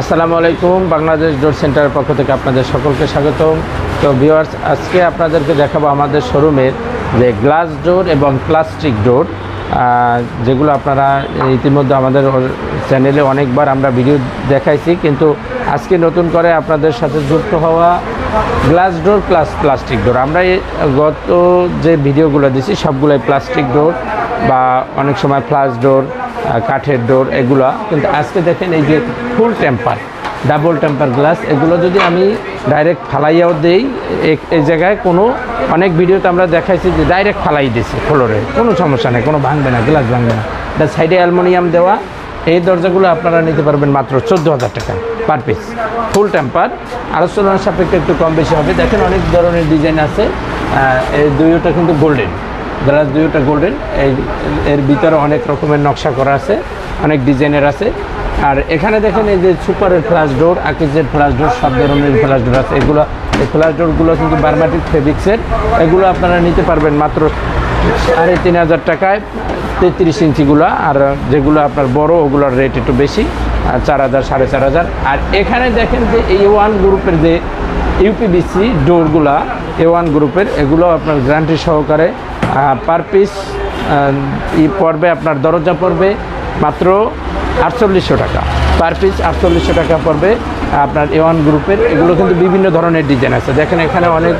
আসসালামু আলাইকুম, বাংলাদেশ ডোর সেন্টারের পক্ষ থেকে আপনাদের সকলকে স্বাগতম। তো ভিওয়ার্স আজকে আপনাদেরকে দেখাবো আমাদের শোরুমের যে গ্লাস ডোর এবং প্লাস্টিক ডোর যেগুলো আপনারা ইতিমধ্যে আমাদের চ্যানেলে অনেকবার আমরা ভিডিও দেখাইছি, কিন্তু আজকে নতুন করে আপনাদের সাথে যুক্ত হওয়া glass door plus plastic door আমরা গত যে ভিডিওগুলো দিছি, সবগুলোই প্লাস্টিক ডোর বা অনেক সময় ফ্লাশ ডোর কাঠের ডোর, এগুলো। কিন্তু আজকে দেখেন এই যে full temper, double temper glass, এগুলো যদি আমি ডাইরেক্ট ফালাইয়াও দেই এই জায়গায় কোনো, অনেক ভিডিওতে আমরা দেখাইছি যে ডাইরেক্ট ফালাই দিছি ফ্লোরে। কোনো সমস্যা নেই, কোনো ভাঙবে না, গ্লাস ভাঙবে না। এটা সাইডে অ্যালমোনিয়াম দেওয়া, এই দরজাগুলো আপনারা নিতে পারবেন মাত্র চোদ্দ হাজার টাকা পার পিস। ফুল টেম্পার আলোচনার সাপেক্ষে একটু কম বেশি হবে। দেখেন অনেক ধরনের ডিজাইন আছে এই দুইটা কিন্তু গোল্ডেন। গ্লাস দুইটা গোল্ডেন এই এর ভিতরে অনেক রকমের নকশা করা আছে, অনেক ডিজাইনের আছে। আর এখানে দেখেন এই যে সুপারের ফ্লাশ ডোর আকিজের ফ্লাশ ডোর সব ধরনের ফ্লাশ ডোর আছে। এগুলো, এই ফ্লাশ ডোরগুলো কিন্তু বার্মাটিক ফেব্রিক্সের এগুলো আপনারা নিতে পারবেন মাত্র সাড়ে তিন হাজার টাকায়, তেত্রিশ ইঞ্চিগুলো আর যেগুলো আপনার বড়, ওগুলোর রেট একটু বেশি চার হাজার, সাড়ে চার হাজার। আর এখানে দেখেন যে এই ওয়ান গ্রুপের যে ইউপিবিসি ডোরগুলা এ ওয়ান গ্রুপের এগুলো আপনার গ্যারান্টি সহকারে পার পিস ই পড়বে আপনার দরজা পড়বে মাত্র আটচল্লিশশো টাকা। পার পিস আটচল্লিশশো টাকা পড়বে আপনার এ ওয়ান গ্রুপের এগুলো কিন্তু বিভিন্ন ধরনের ডিজাইন আছে। দেখেন এখানে অনেক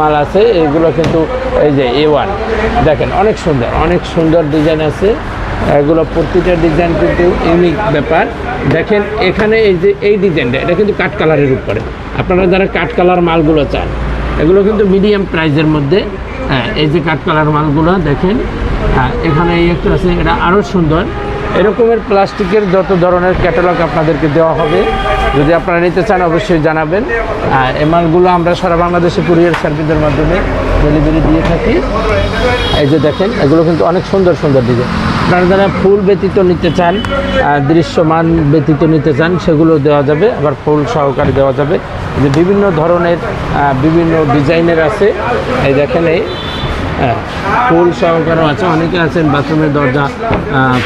মাল আছে, এগুলো কিন্তু এই যে এ ওয়ান দেখেন, অনেক সুন্দর অনেক সুন্দর ডিজাইন আছে। এগুলো প্রতিটা ডিজাইন কিন্তু ইউনিক ব্যাপার। দেখেন, এখানে এই যে, এই ডিজাইনটা এটা কিন্তু কাঠ কালারের উপরে। আপনারা যারা কাঠ কালার মালগুলো চান এগুলো কিন্তু মিডিয়াম প্রাইসের মধ্যে। হ্যাঁ এই যে কাঠ কালার মালগুলো দেখেন। হ্যাঁ এখানে এই একটা আছে, এটা আরও সুন্দর। এরকমের প্লাস্টিকের যত ধরনের ক্যাটালগ আপনাদেরকে দেওয়া হবে, যদি আপনারা নিতে চান, অবশ্যই জানাবেন। আর এই মালগুলো আমরা সারা বাংলাদেশে কুরিয়ার সার্ভিসের মাধ্যমে ডেলিভারি দিয়ে থাকি। এই যে দেখেন, এগুলো কিন্তু অনেক সুন্দর সুন্দর ডিজাইন আপনারা যারা ফুল ব্যতীত নিতে চান দৃশ্যমান ব্যতীত নিতে চান, সেগুলো দেওয়া যাবে। আবার ফুল সহকারে দেওয়া যাবে। যে বিভিন্ন ধরনের বিভিন্ন ডিজাইনের আছে। এই দেখেন এই হ্যাঁ ফুল সহকারও আছে। অনেকে আছেন বাথরুমের দরজা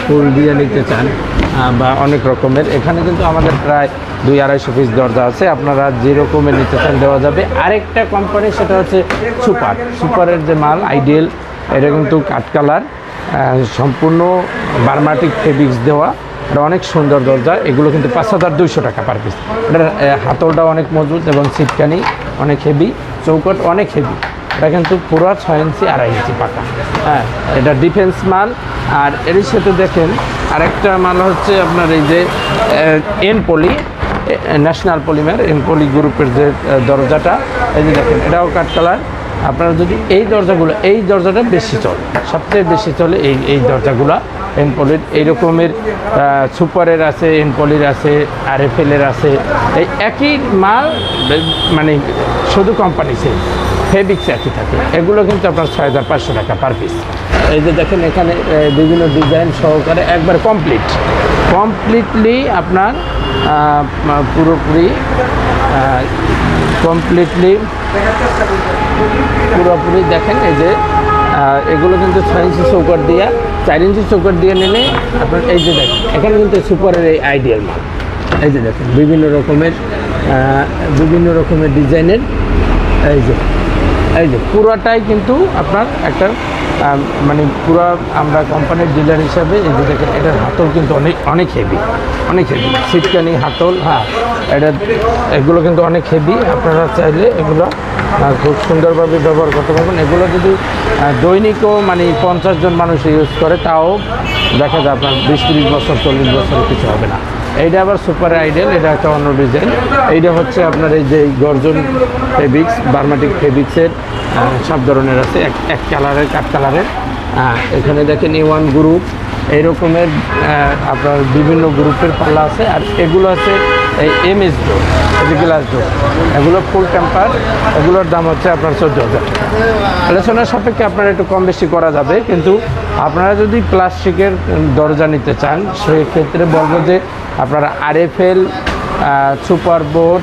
ফুল দিয়ে নিতে চান বা অনেক রকমের। এখানে কিন্তু আমাদের প্রায় দুই আড়াইশো পিস দরজা আছে। আপনারা যে রকমের নিতে চান দেওয়া যাবে। আরেকটা কোম্পানি সেটা হচ্ছে সুপার। সুপারের যে মাল আইডিয়াল এটা কিন্তু কাঠ কালার। সম্পূর্ণ বার্মাটিক ফেব্রিক্স দেওয়া। এটা অনেক সুন্দর দরজা, এগুলো কিন্তু পাঁচ হাজার দুইশো টাকা পার পিস এটার হাতলটা অনেক মজবুত এবং সিটকানি অনেক হেভি চৌকট অনেক হেভি এটা কিন্তু পুরো ছয় ইঞ্চি, আড়াই ইঞ্চি পাকা। হ্যাঁ এটা ডিফেন্স মাল। আর এর সাথে দেখেন, আরেকটা মাল হচ্ছে আপনার এই যে এন পলি ন্যাশনাল পলিমের এন পলি গ্রুপের যে দরজাটা। এই যে দেখেন, এটাও কাঠ কালার আপনারা যদি এই দরজাগুলো, এই দরজাটা বেশি চলে, সবচেয়ে বেশি চলে এই এই দরজাগুলো এনপলির এই রকমের সুপারের আছে এনপলির আছে আরএফএলের আছে, এই একই মাল মানে শুধু কোম্পানি সেই ফেব্রিক্স একই থাকে, এগুলো কিন্তু আপনার ছয় হাজার পাঁচশো টাকা পার পিস এই যে দেখেন এখানে বিভিন্ন ডিজাইন সহকারে একবার কমপ্লিট কমপ্লিটলি আপনার পুরোপুরি কমপ্লিটলি পুরোপুরি দেখেন এই যে এগুলো কিন্তু ছয় ইঞ্চি চৌকট দিয়ে, চার ইঞ্চি চৌকট দিয়ে নেমে আপনার এই যে দেখেন, এখানে কিন্তু সুপারের এই আইডিয়াল মাল এই যে দেখেন, বিভিন্ন রকমের বিভিন্ন রকমের ডিজাইনের, এই যে এই যে পুরোটাই কিন্তু আপনার একটা মানে পুরো আমরা কোম্পানির ডিলার হিসাবে এটার হাতল কিন্তু অনেক অনেক হেভি অনেক হেভি সিটকানি হাতল হ্যাঁ এটা, এগুলো কিন্তু অনেক হেভি আপনারা চাইলে এগুলো খুব সুন্দরভাবে ব্যবহার করতে পারবেন। এগুলো যদি দৈনিকও মানে পঞ্চাশ জন মানুষ ইউজ করে, তাও দেখা যায় আপনার বিশ তিরিশ বছর, চল্লিশ বছর কিছু হবে না। এইটা আবার সুপার আইডিয়াল এটা একটা অন্য ডিজাইন এইটা হচ্ছে আপনার এই যে গর্জন ফেব্রিক্স বার্মাটিক ফেব্রিক্সের সব ধরনের আছে এক এক কালারের কাঠ কালারের। আহ, এখানে দেখেন এ ওয়ান গ্রুপ এইরকমের আপনার বিভিন্ন গ্রুপের পাল্লা আছে আর এগুলো আছে এই M S door glass door এগুলো ফুল টেম্পার এগুলোর দাম হচ্ছে আপনার চোদ্দ হাজার। আলোচনার সাপেক্ষে আপনার একটু কম বেশি করা যাবে কিন্তু আপনারা যদি প্লাস্টিকের দরজা নিতে চান সেক্ষেত্রে বলব যে আপনারা RFL super board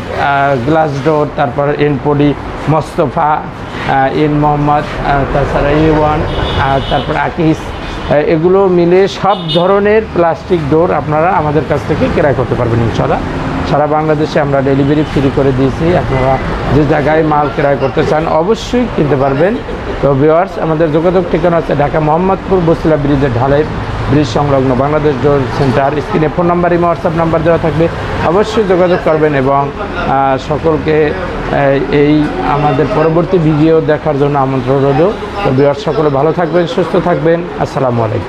glass door তারপর এনপোডি মোস্তফা ইন মোহাম্মদ তাছাড়া এ ওয়ান তারপর আকিস এগুলো মিলে সব ধরনের প্লাস্টিক ডোর আপনারা আমাদের কাছ থেকে ক্রয় করতে পারবেন ইনশাল্লাহ সারা বাংলাদেশে আমরা ডেলিভারি ফ্রি করে দিয়েছি। আপনারা যে জায়গায় মাল ক্রয় করতে চান অবশ্যই কিনতে পারবেন। তো ভিওয়ার্স আমাদের যোগাযোগ ঠিকানা আছে ঢাকা মোহাম্মদপুর বসিলা ব্রিজের ঢালাই ব্রিজ সংলগ্ন বাংলাদেশ ডোর সেন্টার। স্ক্রিনে ফোন নাম্বার এবং হোয়াটসঅ্যাপ নাম্বার দেওয়া থাকবে। অবশ্যই যোগাযোগ করবেন এবং সকলকে এই আমাদের পরবর্তী ভিডিও দেখার জন্য আমন্ত্রণ রইল। তো বিহার সকলে ভালো থাকবেন, সুস্থ থাকবেন। আসসালামু আলাইকুম।